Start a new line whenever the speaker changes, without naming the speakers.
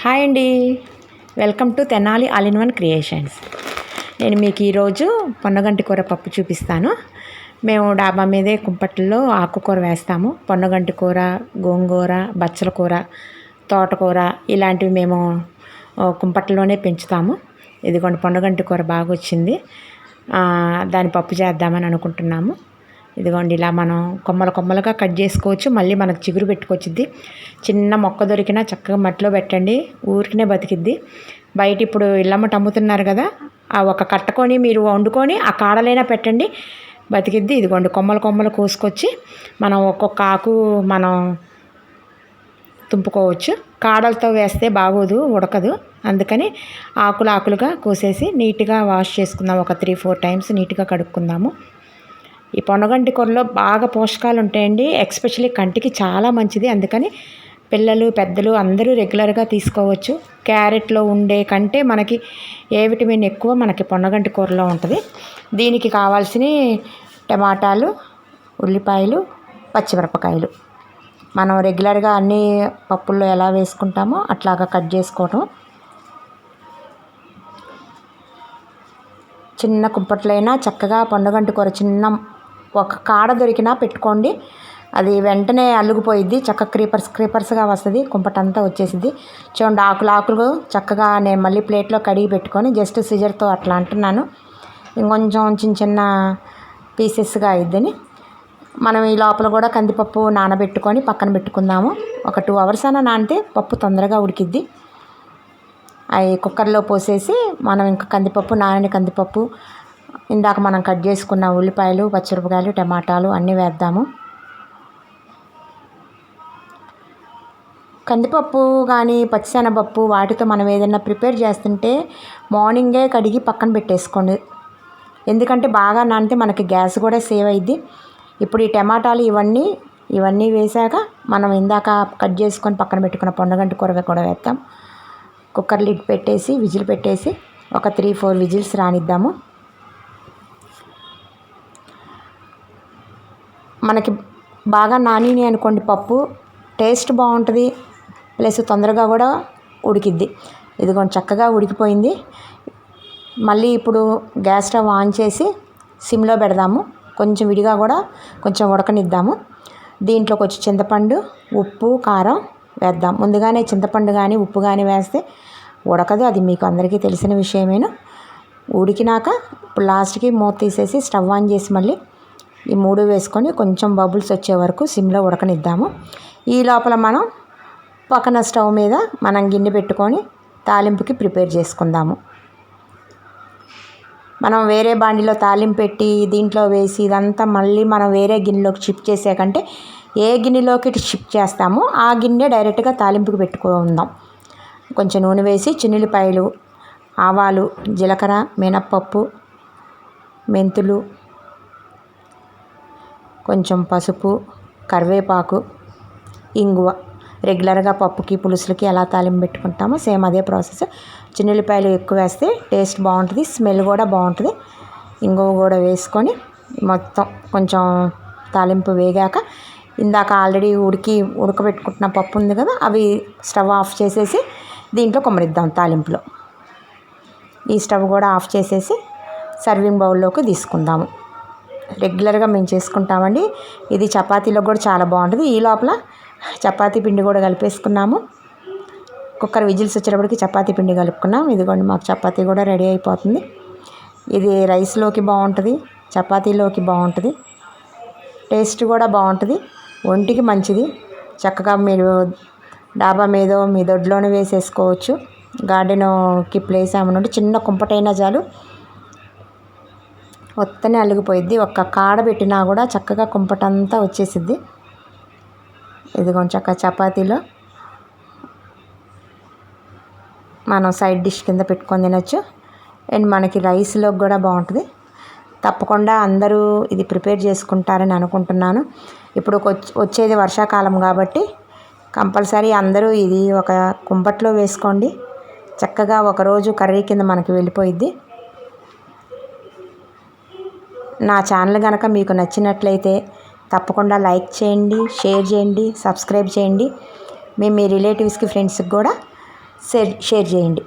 Hi అండి. Welcome to Tenali all in one creations. నేను మీకు ఈరోజు పొన్నగంటి కూర పప్పు చూపిస్తాను. మేము డాబా మీదే కుంపట్లో ఆకుకూర వేస్తాము. పొన్నగంటి కూర గోంగూర బచ్చల కూర తోటకూర ఇలాంటివి మేము కుంపట్లోనే పెంచుతాము. ఇదిగోండి పొన్నగంటి కూర బాగా వచ్చింది దాని పప్పు చేద్దామని అనుకుంటున్నాము. ఇదిగోండి ఇలా మనం కొమ్మలు కొమ్మలుగా కట్ చేసుకోవచ్చు. మళ్ళీ మనకు చిగురు పెట్టుకొచ్చిద్ది. చిన్న మొక్క దొరికినా చక్కగా మట్టిలో పెట్టండి. ఊరికినే బతికిద్ది. బయట ఇప్పుడు ఇళ్ళమ్మట అమ్ముతున్నారు కదా ఆ ఒక కట్టుకొని మీరు వండుకొని ఆ కాడలైనా పెట్టండి. బతికిద్ది. ఇదిగోండి కొమ్మలు కొమ్మలు కోసుకొచ్చి మనం ఒక్కొక్క ఆకు మనం తుంపుకోవచ్చు. కాడలతో వేస్తే బాగోదు ఉడకదు. అందుకని ఆకులు ఆకులుగా కోసేసి నీట్గా వాష్ చేసుకుందాం. ఒక త్రీ ఫోర్ టైమ్స్ నీట్గా కడుక్కుందాము. ఈ పొనగంటి కూరలో బాగా పోషకాలు ఉంటాయండి. ఎక్స్పెషలీ కంటికి చాలా మంచిది. అందుకని పిల్లలు పెద్దలు అందరూ రెగ్యులర్గా తీసుకోవచ్చు. క్యారెట్లో ఉండే కంటే మనకి ఏ విటమిన్ ఎక్కువ మనకి పొన్నగంటి కూరలో ఉంటుంది. దీనికి కావాల్సిన టమాటాలు ఉల్లిపాయలు పచ్చిమిరపకాయలు. మనం రెగ్యులర్గా అన్ని పప్పుల్లో ఎలా వేసుకుంటామో అట్లాగా కట్ చేసుకోవటం. చిన్న కుంపట్లైనా చక్కగా పండుగంటి కూర చిన్న ఒక కాడ దొరికినా పెట్టుకోండి. అది వెంటనే అల్లుకుపోయిద్ది. చక్క క్రీపర్స్ క్రీపర్స్గా వస్తుంది. కుంపటంతా వచ్చేసింది చూడండి ఆకులు ఆకులు చక్కగా నేను మళ్ళీ ప్లేట్లో కడిగి పెట్టుకొని జస్ట్ సిజర్తో అట్లా అంటున్నాను. ఇంకొంచెం చిన్న చిన్న పీసెస్గా అయిద్దని. మనం ఈ లోపల కూడా కందిపప్పు నానబెట్టుకొని పక్కన పెట్టుకుందాము. ఒక టూ అవర్స్ అయినా నానితే పప్పు తొందరగా ఉడికిద్ది. అవి కుక్కర్లో పోసేసి మనం ఇంకా కందిపప్పు నానిన కందిపప్పు ఇందాక మనం కట్ చేసుకున్న ఉల్లిపాయలు పచ్చిమిరపకాయలు టమాటాలు అన్నీ వేద్దాము. కందిపప్పు కానీ పచ్చిశనగపప్పు వాటితో మనం ఏదైనా ప్రిపేర్ చేస్తుంటే మార్నింగే కడిగి పక్కన పెట్టేసుకోండి. ఎందుకంటే బాగా నానితే మనకి గ్యాస్ కూడా సేవ్ అయింది ఇప్పుడు ఈ టమాటాలు ఇవన్నీ ఇవన్నీ వేసాక మనం ఇందాక కట్ చేసుకొని పక్కన పెట్టుకున్న పొండగంటి కూర కూడా వేస్తాం కుక్కర్ లిడ్ పెట్టేసి విజిల్ పెట్టేసి ఒక త్రీ ఫోర్ విజిల్స్ రానిద్దాము. మనకి బాగా నానిని అనుకోండి పప్పు టేస్ట్ బాగుంటుంది. ప్లస్ తొందరగా కూడా ఉడికిద్ది. ఇదిగోండి చక్కగా ఉడికిపోయింది. మళ్ళీ ఇప్పుడు గ్యాస్ స్టవ్ ఆన్ చేసి సిమ్లో పెడదాము. కొంచెం విడిగా కూడా కొంచెం ఉడకనిద్దాము. దీంట్లోకి వచ్చి చింతపండు ఉప్పు కారం వేద్దాం. ముందుగానే చింతపండు కానీ ఉప్పు కానీ వేస్తే ఉడకదు. అది మీకు అందరికీ తెలిసిన విషయమేను. ఉడికినాక ఇప్పుడు లాస్ట్కి మూత తీసేసి స్టవ్ ఆన్ చేసి మళ్ళీ ఈ మూడు వేసుకొని కొంచెం బబుల్స్ వచ్చే వరకు సిమ్లో ఉడకనిద్దాము. ఈ లోపల మనం పక్కన స్టవ్ మీద మనం గిన్నె పెట్టుకొని తాలింపుకి ప్రిపేర్ చేసుకుందాము. మనం వేరే బాండిలో తాలింపు పెట్టి దీంట్లో వేసి ఇదంతా మళ్ళీ మనం వేరే గిన్నెలోకి షిఫ్ట్ చేసే కంటే ఏ గిన్నెలోకి షిఫ్ట్ చేస్తామో ఆ గిన్నె డైరెక్ట్గా తాలింపుకి పెట్టుకుందాం. కొంచెం నూనె వేసి చిన్నులపాయలు ఆవాలు జీలకర్ర మినప్పప్పు మెంతులు కొంచెం పసుపు కరివేపాకు ఇంగువ. రెగ్యులర్గా పప్పుకి పులుసులకి ఎలా తాలింపు పెట్టుకుంటామో సేమ్ అదే ప్రాసెస్. చిన్నెల్లిపాయలు ఎక్కువ వేస్తే టేస్ట్ బాగుంటుంది స్మెల్ కూడా బాగుంటుంది. ఇంగువ కూడా వేసుకొని మొత్తం కొంచెం తాలింపు వేగాక ఇందాక ఆల్రెడీ ఉడికి ఉడకబెట్టుకుంటున్న పప్పు ఉంది కదా అవి స్టవ్ ఆఫ్ చేసేసి దీంట్లో కొమ్మరిద్దాం తాలింపులో. ఈ స్టవ్ కూడా ఆఫ్ చేసేసి సర్వింగ్ బౌల్లోకి తీసుకుందాము. రెగ్యులర్గా మేము చేసుకుంటామండి. ఇది చపాతీలో కూడా చాలా బాగుంటుంది. ఈ లోపల చపాతీ పిండి కూడా కలిపేసుకున్నాము. కుక్కర్ విజిల్స్ వచ్చేటప్పటికి చపాతీ పిండి కలుపుకున్నాం. ఇదిగోండి మాకు చపాతీ కూడా రెడీ అయిపోతుంది. ఇది రైస్లోకి బాగుంటుంది చపాతీలోకి బాగుంటుంది. టేస్ట్ కూడా బాగుంటుంది ఒంటికి మంచిది. చక్కగా మీరు డాబా మీద మీ దొడ్లోనే వేసేసుకోవచ్చు. గార్డెన్కి ప్లేస్ ఏమన్నా ఉంటే చిన్న కుంపటైనా చాలు. మొత్తనే అలిగిపోయిద్ది. ఒక్క కాడ పెట్టినా కూడా చక్కగా కుంపటంతా వచ్చేసిద్ది. ఇదిగోండి చక్క చపాతీలో మనం సైడ్ డిష్ కింద పెట్టుకొని తినొచ్చు. అండ్ మనకి రైస్లో కూడా బాగుంటుంది. తప్పకుండా అందరూ ఇది ప్రిపేర్ చేసుకుంటారని అనుకుంటున్నాను. ఇప్పుడు వచ్చేది వర్షాకాలం కాబట్టి కంపల్సరీ అందరూ ఇది ఒక కుంపట్లో వేసుకోండి. చక్కగా ఒకరోజు కర్రీ కింద మనకి వెళ్ళిపోయిద్ది. నా ఛానల్ కనుక మీకు నచ్చినట్లయితే తప్పకుండా లైక్ చేయండి షేర్ చేయండి సబ్స్క్రైబ్ చేయండి. మీ మీ రిలేటివ్స్కి ఫ్రెండ్స్కి కూడా షేర్ షేర్ చేయండి.